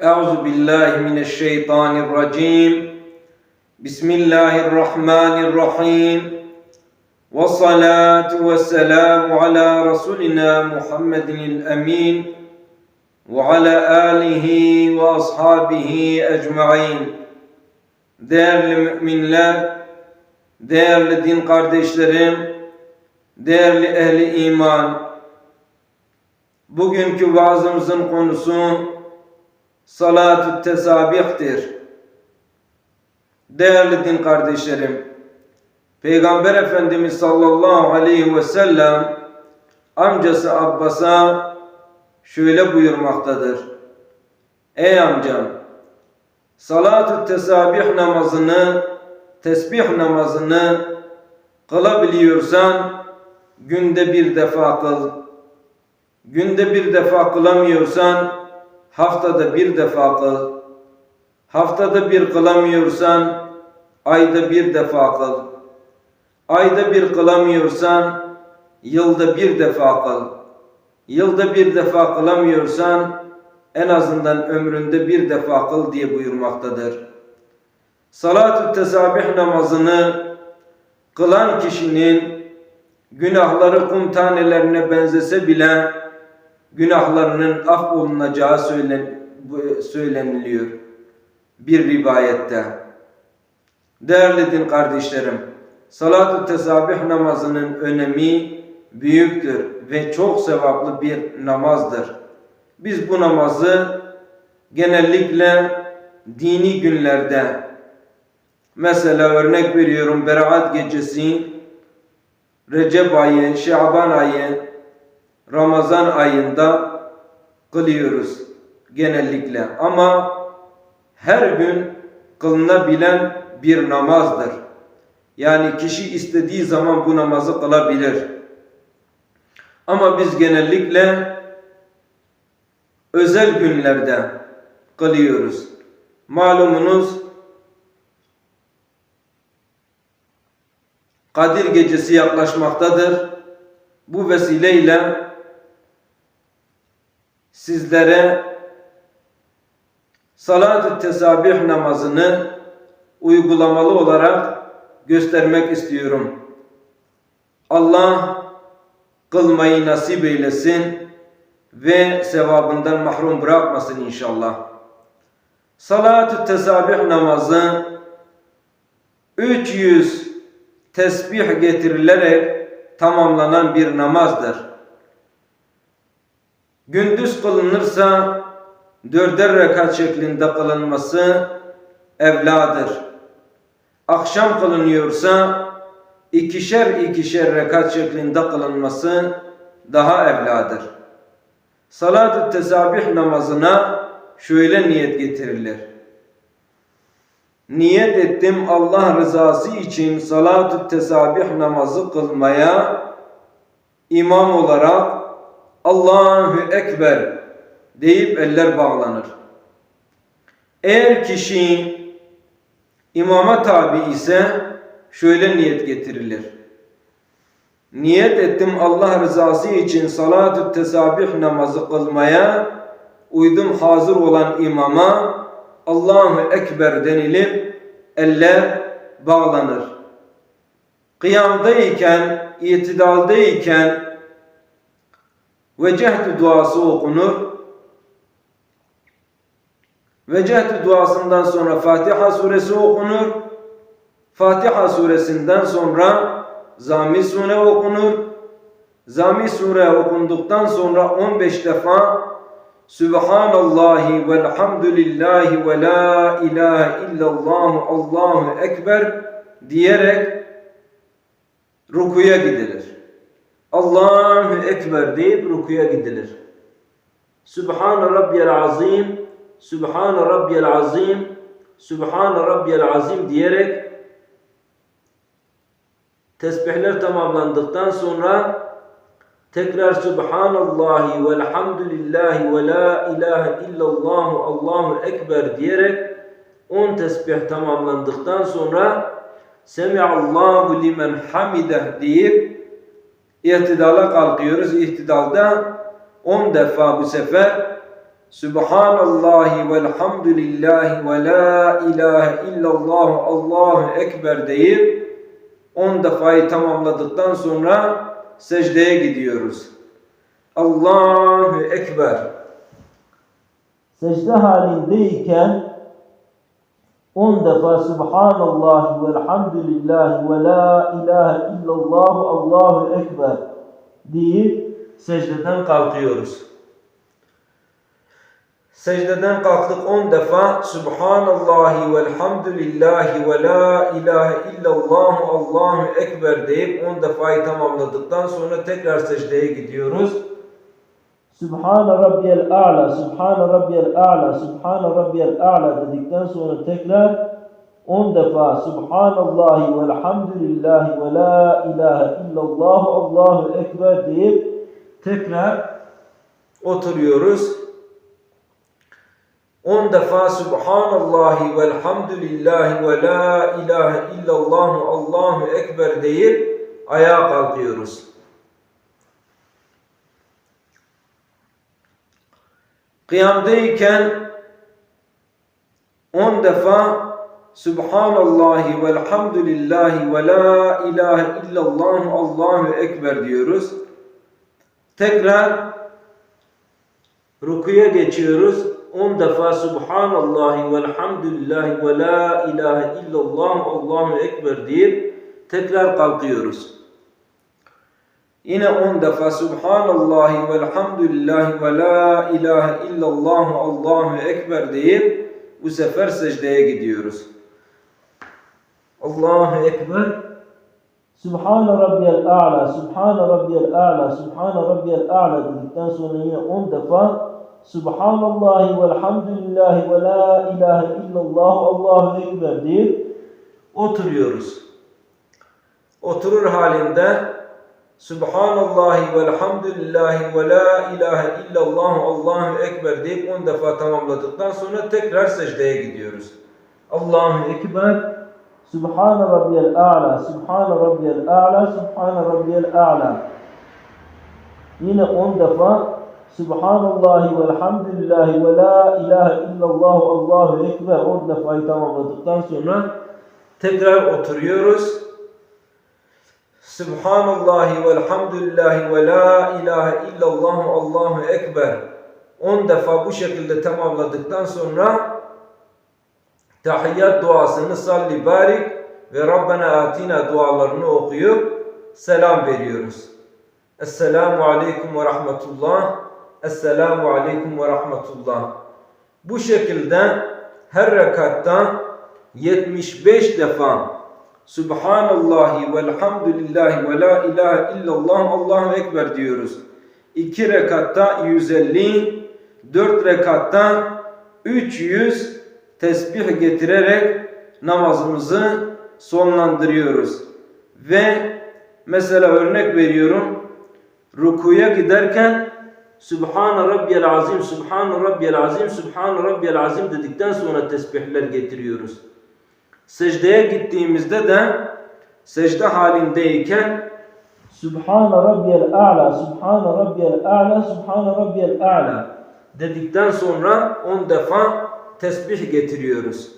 Euzu billahi mineşşeytanirracim. Bismillahirrahmanirrahim. Ve salatu ve selamu ala Resulina Muhammedin emin ve ala alihi ve ashabihi ecmain. Değerli müminler, değerli din kardeşlerim, değerli ehli iman, bugünkü vaazımızın konusu salatü tesabihtir. Değerli din kardeşlerim, Peygamber Efendimiz sallallahu aleyhi ve sellem amcası Abbas'a şöyle buyurmaktadır. Ey amcam, salatü tesabih namazını, tesbih namazını kılabiliyorsan günde bir defa kıl. Günde bir defa kılamıyorsan haftada bir defa kıl. Haftada bir kılamıyorsan ayda bir defa kıl. Ayda bir kılamıyorsan yılda bir defa kıl. Yılda bir defa kılamıyorsan en azından ömründe bir defa kıl diye buyurmaktadır. Salat-ı tesabih namazını kılan kişinin günahları kum tanelerine benzese bile günahlarının af olunacağı söylen, söyleniliyor bir rivayette. Değerli din kardeşlerim, salat-ı tesabih namazının önemi büyüktür ve çok sevaplı bir namazdır. Biz bu namazı genellikle dini günlerde mesela örnek veriyorum Berat gecesi Recep ayı, Şaban ayı, Ramazan ayında kılıyoruz genellikle. Ama her gün kılınabilen bir namazdır. Yani kişi istediği zaman bu namazı kılabilir. Ama biz genellikle özel günlerde kılıyoruz. Malumunuz Kadir gecesi yaklaşmaktadır. Bu vesileyle sizlere salat-ı tesabih namazını uygulamalı olarak göstermek istiyorum. Allah kılmayı nasip eylesin ve sevabından mahrum bırakmasın inşallah. Salat-ı tesabih namazı 300 tesbih getirilerek tamamlanan bir namazdır. Gündüz kılınırsa dörder rekat şeklinde kılınması evladır. Akşam kılınıyorsa ikişer ikişer rekat şeklinde kılınması daha evladır. Salat-ı tesabih namazına şöyle niyet getirilir. Niyet ettim Allah rızası için salat-ı tesabih namazı kılmaya imam olarak Allahu Ekber deyip eller bağlanır. Eğer kişi imama tabi ise şöyle niyet getirilir. Niyet ettim Allah rızası için salat-ı tesabih namazı kılmaya uydum hazır olan imama Allahu Ekber denilip eller bağlanır. Kıyamdayken, itidaldayken vecehtü duası okunur. Vecehtü duasından sonra Fatiha suresi okunur. Fatiha suresinden sonra Zami sure okunur. Zami sure okunduktan sonra 15 defa Subhanallahi velhamdülillahi ve la ilahe illallah Allahu ekber diyerek rukuya gidilir. Allahu ekber deyip rukuya gidilir. Subhan rabbiyal azim, Subhan rabbiyal azim, Subhan rabbiyal azim diyerek tesbihler tamamlandıktan sonra tekrar Subhanallahi velhamdülillahi ve la ilahe illallah Allahu ekber diyerek 10 tesbih tamamlandıktan sonra Semiallahu limen hamideh deyip İhtidala kalkıyoruz. İhtidalda 10 defa bu sefer Subhanallahi velhamdülillahi ve la ilahe illallah Allahu Ekber deyip 10 defayı tamamladıktan sonra secdeye gidiyoruz. Allahu Ekber. Secde halindeyken 10 defa Subhanallah ve elhamdülillah ve la ilahe illallah Allahu Ekber deyip secdeden kalkıyoruz. Secdeden kalktık 10 defa Subhanallahi velhamdülillahi ve la ilahe illallah Allahu Ekber deyip 10 defayı tamamladıktan sonra tekrar secdeye gidiyoruz. Subhane Rabbiyel A'la, Subhane Rabbiyel A'la, Subhane Rabbiyel A'la dedikten sonra tekrar 10 defa Subhanallahi ve elhamdülillahi ve la ilahe illallah Allahu Ekber deyip Tekrar oturuyoruz. 10 defa Subhanallahi velhamdülillahi ve la ilahe illallah Allahu Ekber deyip ayağa kalkıyoruz. Kıyamdayken 10 defa Subhanallahi velhamdülillahi ve la ilahe illallah Allahu Ekber diyoruz. Tekrar rukuya geçiyoruz. 10 defa Subhanallahi velhamdülillahi ve la ilahe illallah Allahu Ekber deyip tekrar kalkıyoruz. Yine 10 defa Subhanallahi velhamdülillahi ve la ilahe illallah Allahu Ekber deyip bu sefer secdeye gidiyoruz. Allahu Ekber. Subhane Rabbiyel A'la, Subhane Rabbiyel A'la, Subhane Rabbiyel A'la dedikten sonra yine 10 defa Subhanallahi velhamdülillahi ve la ilahe illallah Allahu Ekber deyip oturuyoruz. Oturur halinde Subhanallahi velhamdülillahi ve la ilahe illallah Allahu Ekber deyip 10 defa tamamladıktan sonra tekrar secdeye gidiyoruz. Allahu Ekber. Subhane Rabbiyel A'la, Subhane Rabbiyel A'la, Subhane Rabbiyel A'la. Yine 10 defa Subhanallahi velhamdülillahi ve la ilahe illallah Allahu Ekber 10 defayı tamamladıktan Sonra tekrar oturuyoruz. Subhanallahi velhamdülillahi ve la ilahe illallah Allahu Ekber. 10 defa bu şekilde tamamladıktan sonra tahiyyat duasını salli barik ve Rabbena atina dualarını okuyup selam veriyoruz. Esselamu aleyküm ve rahmetullah. Esselamu aleyküm ve rahmetullah. Bu şekilde her rekatta 75 defa Subhanallahi velhamdülillahi ve la ilahe illallah Allahu Ekber diyoruz. 2 rekatta 150, 4 rekatta 300 tesbih getirerek namazımızı sonlandırıyoruz. Ve mesela örnek veriyorum. Rukuya giderken Subhan Rabbiyel Azim, Subhan Rabbiyel Azim, Subhan Rabbiyel Azim dedikten sonra tesbihler getiriyoruz. Secdeye gittiğimizde de secde halindeyken Subhane Rabbiyel A'la, Subhane Rabbiyel A'la, Subhane Rabbiyel A'la. dedikten sonra 10 defa tesbih getiriyoruz.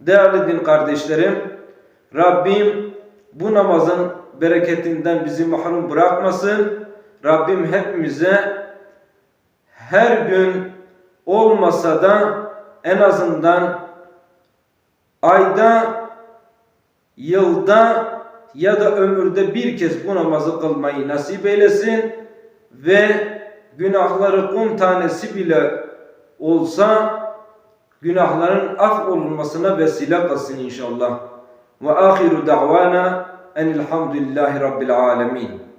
Değerli din kardeşlerim, Rabbim bu namazın bereketinden bizi mahrum bırakmasın. Rabbim hepimize her gün olmasa da en azından ayda, yılda ya da ömürde bir kez bu namazı kılmayı nasip eylesin ve günahları kum tanesi bile olsa günahların af olunmasına vesile kılsın inşallah. Ve ahiru da'vana enilhamdülillahi rabbil alemin.